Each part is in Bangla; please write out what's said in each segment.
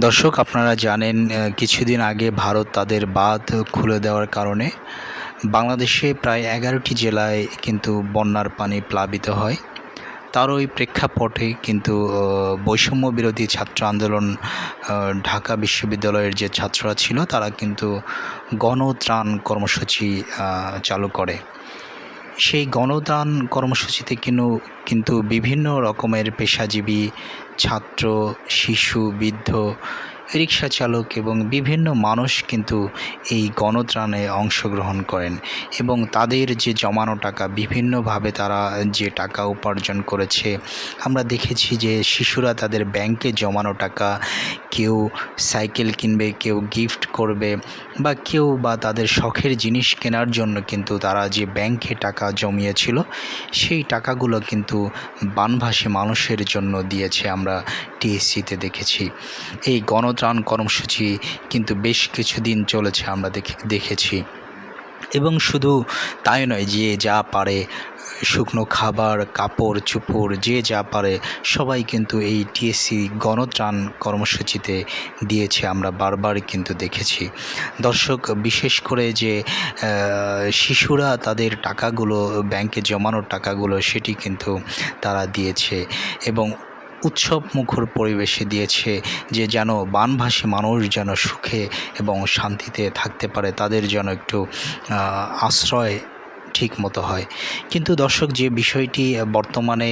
দর্শক, আপনারা জানেন কিছুদিন আগে ভারত তাদের বাঁধ খুলে দেওয়ার কারণে বাংলাদেশে প্রায় এগারোটি জেলায় কিন্তু বন্যার পানি প্লাবিত হয়। তার ওই প্রেক্ষাপটে কিন্তু বৈষম্য বিরোধী ছাত্র আন্দোলন ঢাকা বিশ্ববিদ্যালয়ের যে ছাত্ররা ছিল, তারা কিন্তু গণত্রাণ কর্মসূচি চালু করে। সেই গণদান কর্মসূচিতে কিন্তু কিন্তু বিভিন্ন রকমের পেশাজীবী ছাত্র শিশু বৃদ্ধ রিক্সা চালক এবং বিভিন্ন মানুষ কিন্তু এই গণত্রাণে অংশগ্রহণ করেন এবং তাদের যে জমানো টাকা, বিভিন্নভাবে তারা যে টাকা উপার্জন করেছে, আমরা দেখেছি যে শিশুরা তাদের ব্যাংকে জমানো টাকা কেউ সাইকেল কিনবে, কেউ গিফট করবে বা কেউ বা তাদের শখের জিনিস কেনার জন্য কিন্তু তারা যে ব্যাংকে টাকা জমিয়েছিল, সেই টাকাগুলো কিন্তু বানভাসী মানুষের জন্য দিয়েছে আমরা টিএসসিতে দেখেছি। এই গণত্রাণ কর্মসূচি কিন্তু বেশ কিছুদিন চলেছে আমরা দেখে, দেখেছি। এবং শুধু তাই নয়, যে যা পারে, শুকনো খাবার, কাপড়, চুপড়, যে যা পারে, সবাই কিন্তু এই টিএসসি গণত্রাণ কর্মসূচিতে দিয়েছে আমরা বারবার কিন্তু দেখেছি। দর্শক, বিশেষ করে যে শিশুরা তাদের টাকাগুলো, ব্যাংকে জমানোর টাকাগুলো, সেটি কিন্তু তারা দিয়েছে। এবং উৎসব মুখর পরিবেশে দিয়েছে যে যেন বানভাসী মানুষ যেন সুখে এবং শান্তিতে থাকতে পারে, তাদের যেন একটু আশ্রয় ঠিক মতো হয়। কিন্তু দর্শক, যে বিষয়টি বর্তমানে,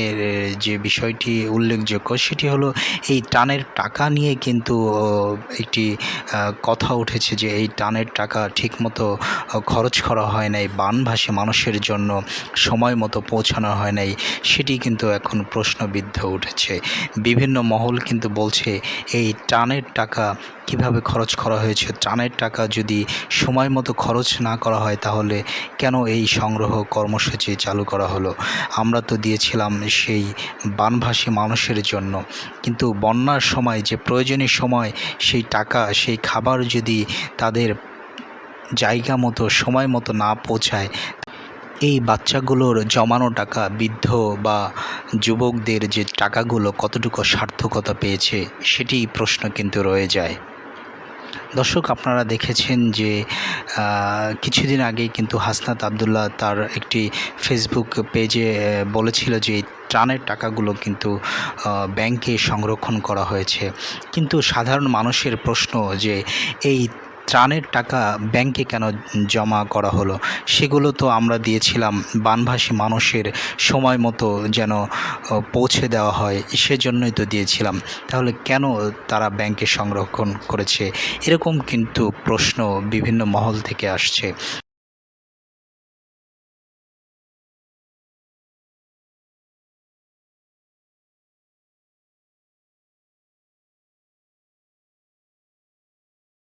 যে বিষয়টি উল্লেখযোগ্য, সেটি হলো এই টানের টাকা নিয়ে কিন্তু একটি কথা উঠেছে যে এই টানের টাকা ঠিকমতো খরচ করা হয় নাই, বানভাসী মানুষের জন্য সময় মতো পৌঁছানো হয় নাই, সেটি কিন্তু এখন প্রশ্নবিদ্ধ উঠেছে। বিভিন্ন মহল কিন্তু বলছে, এই টানের টাকা কীভাবে খরচ করা হয়েছে? ত্রাণের টাকা যদি সময় মতো খরচ না করা হয়, তাহলে কেন এই সংগ্রহ কর্মসূচি চালু করা হলো। আমরা তো দিয়েছিলাম সেই বানভাসী মানুষের জন্য। কিন্তু বন্যার সময়, যে প্রয়োজনীয় সময়, সেই টাকা, সেই খাবার যদি তাদের জায়গা মতো, সময় মতো না পৌঁছায়, এই বাচ্চাগুলোর জমানো টাকা বৃদ্ধ বা যুবকদের যে টাকাগুলো কতটুকু সার্থকতা পেয়েছে, সেটি প্রশ্ন কিন্তু রয়ে যায়। দর্শক, আপনারা দেখেছেন যে কিছুদিন আগে কিন্তু হাসনাত আবদুল্লাহ তার একটি ফেসবুক পেজে বলেছিল যে ত্রাণের টাকাগুলো কিন্তু ব্যাংকে সংরক্ষণ করা হয়েছে। কিন্তু সাধারণ মানুষের প্রশ্ন যে, এই ত্রাণের টাকা ব্যাংকে কেন জমা করা হলো? সেগুলো তো আমরা দিয়েছিলাম। বানভাসী মানুষের সময় মতো যেন পৌঁছে দেওয়া হয়, সেজন্যই তো দিয়েছিলাম। তাহলে কেন তারা ব্যাংকে সংরক্ষণ করেছে? এরকম কিন্তু প্রশ্ন বিভিন্ন মহল থেকে আসছে।